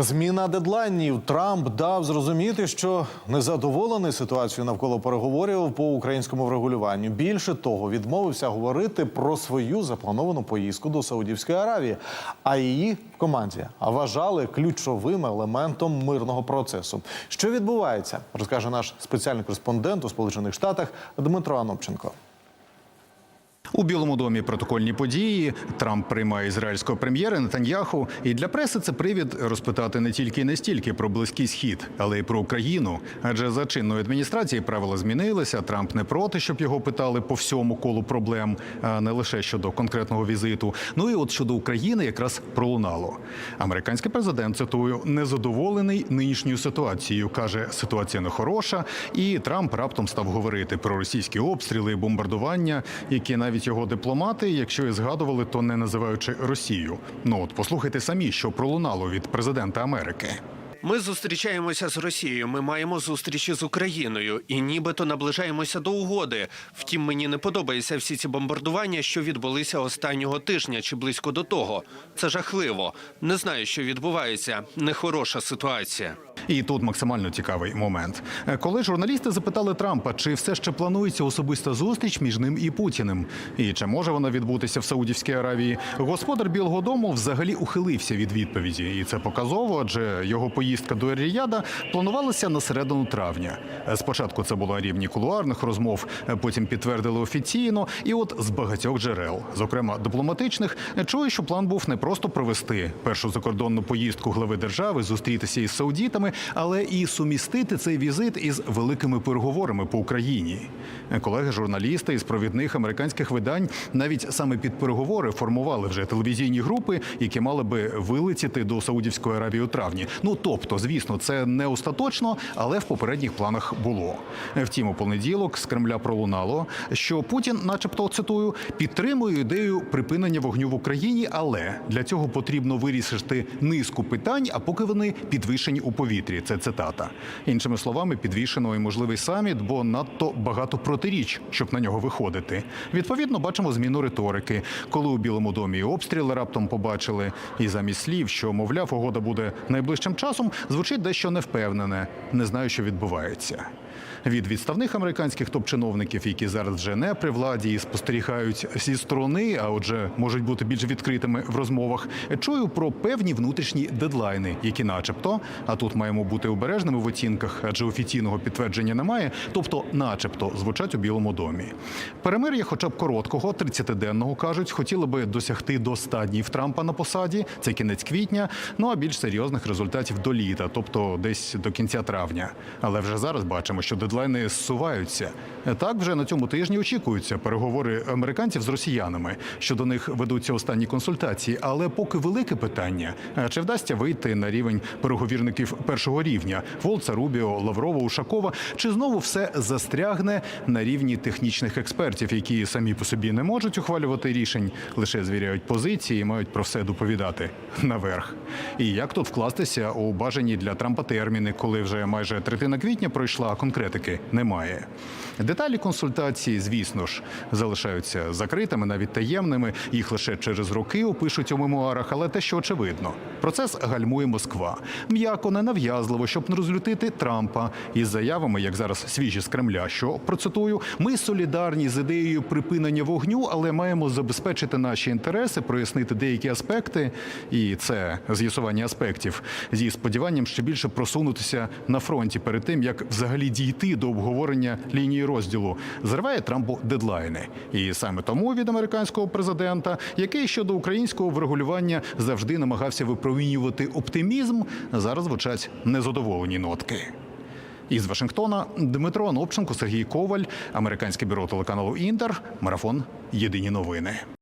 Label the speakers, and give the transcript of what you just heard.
Speaker 1: Зміна дедлайнів Трамп дав зрозуміти, що незадоволений ситуацією навколо переговорів по українському врегулюванню. Більше того, відмовився говорити про свою заплановану поїздку до Саудівської Аравії, а її в команді вважали ключовим елементом мирного процесу. Що відбувається, розкаже наш спеціальний кореспондент у Сполучених Штатах Дмитро Анопченко.
Speaker 2: У Білому домі протокольні події. Трамп приймає ізраїльського прем'єра Нетаньяху. І для преси це привід розпитати не тільки і не стільки про близький схід, але й про Україну. Адже за чинної адміністрації правила змінилися. Трамп не проти, щоб його питали по всьому колу проблем, а не лише щодо конкретного візиту. Ну і от щодо України якраз пролунало. Американський президент цитую незадоволений нинішньою ситуацією. каже, ситуація не хороша, і Трамп раптом став говорити про російські обстріли бомбардування, які навіть його дипломати, якщо і згадували, то не називаючи Росію. Ну от послухайте самі, що пролунало від президента Америки.
Speaker 3: Ми зустрічаємося з Росією. Ми маємо зустрічі з Україною і нібито наближаємося до угоди. Втім, мені не подобаються всі ці бомбардування, що відбулися останнього тижня чи близько до того. Це жахливо. Не знаю, що відбувається. Нехороша ситуація.
Speaker 2: І тут максимально цікавий момент. Коли журналісти запитали Трампа, чи все ще планується особиста зустріч між ним і Путіним, і чи може вона відбутися в Саудівській Аравії, господар Білого Дому взагалі ухилився від відповіді, і це показово, адже його поїздка до Ріяда планувалася на середину травня. Спочатку це було рівні кулуарних розмов, потім підтвердили офіційно. І от з багатьох джерел, зокрема дипломатичних, чую, що план був не просто провести першу закордонну поїздку глави держави, зустрітися із саудітами, але і сумістити цей візит із великими переговорами по Україні. Колеги журналісти із провідних американських видань навіть саме під переговори формували вже телевізійні групи, які мали би вилетіти до Саудівської Аравії у травні. Ну тобто, звісно, це не остаточно, але в попередніх планах було. Втім, у понеділок з Кремля пролунало, що Путін, начебто, цитую, підтримує ідею припинення вогню в Україні, але для цього потрібно вирішити низку питань, а поки вони підвищені у повітрі. Це цитата. Іншими словами, підвішено і можливий саміт, бо надто багато протиріч, щоб на нього виходити. Відповідно, бачимо зміну риторики, коли у Білому домі обстріли раптом побачили, і замість слів, що мовляв, угода буде найближчим часом, звучить дещо невпевнене. Не знаю, що відбувається. Від відставних американських топ-чиновників, які зараз вже не при владі і спостерігають зі сторони, а отже, можуть бути більш відкритими в розмовах. Чую про певні внутрішні дедлайни, які, начебто, а тут маємо бути обережними в оцінках, адже офіційного підтвердження немає. Тобто, начебто, звучать у Білому домі. Перемир'я, хоча б короткого, 30-денного, кажуть, хотіли би досягти до 100 днів Трампа на посаді. Це кінець квітня. Ну а більш серйозних результатів до літа, тобто десь до кінця травня. Але вже зараз бачимо, що дедлайни зсуваються. Так вже на цьому тижні очікуються переговори американців з росіянами, що до них ведуться останні консультації. Але поки велике питання: чи вдасться вийти на рівень переговірників першого рівня Волца, Рубіо, Лаврова, Ушакова, чи знову все застрягне на рівні технічних експертів, які самі по собі не можуть ухвалювати рішень, лише звіряють позиції і мають про все доповідати наверх. І як тут вкластися у бажані для Трампа терміни, коли вже майже третина квітня пройшла, а конкретики немає. Деталі консультації, звісно ж, залишаються закритими, навіть таємними. Їх лише через роки опишуть у мемуарах, але те, що очевидно, процес гальмує Москва. М'яко ненав'язливо, щоб не розлютити Трампа із заявами, як зараз свіжі з Кремля, що процитую, ми солідарні з ідеєю припинення вогню, але маємо забезпечити наші інтереси, прояснити деякі аспекти, і це з'ясування аспектів зі сподіванням ще більше просунутися на фронті перед тим, як взагалі дійти до обговорення лінії розділу. Зриває Трампу дедлайни, і саме тому від американського президента, який щодо українського врегулювання завжди намагався випромінювати оптимізм, зараз звучать незадоволені нотки. Із Вашингтона Дмитро Анопченко, Сергій Коваль, американське бюро телеканалу Інтер, марафон Єдині новини.